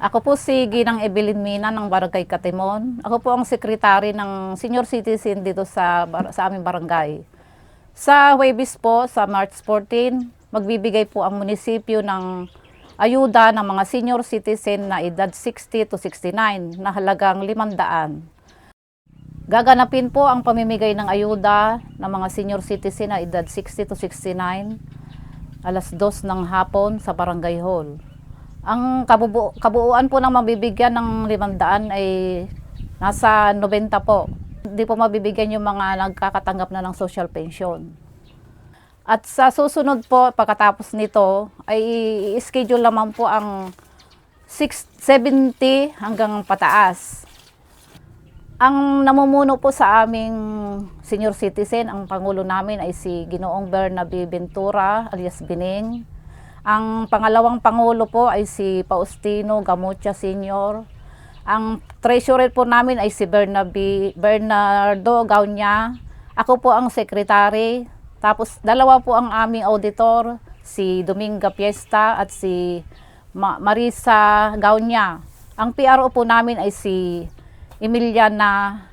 Ako po si Ginang Evelyn Mina ng Barangay Katimon. Ako po ang sekretary ng senior citizen dito sa, sa aming barangay. Sa Huwebes po, sa March 14, magbibigay po ang munisipyo ng ayuda ng mga senior citizen na edad 60 to 69 na halagang 500. Gaganapin po ang pamimigay ng ayuda ng mga senior citizen na edad 60 to 69 alas 2 ng hapon sa Barangay Hall. Ang kabubu- kabuuan po ng mabibigyan ng 500 ay nasa 90 po. Hindi po mabibigyan yung mga nagkakatanggap na ng social pension. At sa susunod po, pagkatapos nito, ay i-schedule naman po ang 670 hanggang pataas. Ang namumuno po sa aming senior citizen, ang pangulo namin ay si Ginoong Bernabe Ventura alias Bining. Ang pangalawang pangulo po ay si Faustino Gamucha Senior. Ang treasurer po namin ay si Bernabe, Bernardo Gaunya. Ako po ang secretary. Tapos dalawa po ang aming auditor, si Dominga Fiesta at si Ma- Marisa Gaunya. Ang PRO po namin ay si Emiliana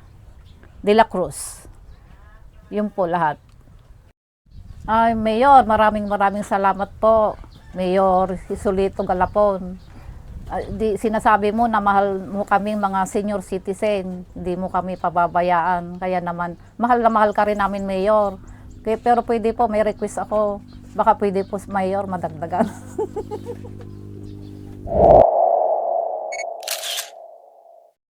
de la Cruz. Yun po lahat. Ay, Mayor, maraming maraming salamat po. Mayor Hisolito Galapon. Ah, di, sinasabi mo na mahal mo kaming mga senior citizen. Hindi mo kami pababayaan. Kaya naman, mahal na mahal ka rin namin, Mayor. Kaya, pero pwede po, may request ako. Baka pwede po, Mayor, madagdagan.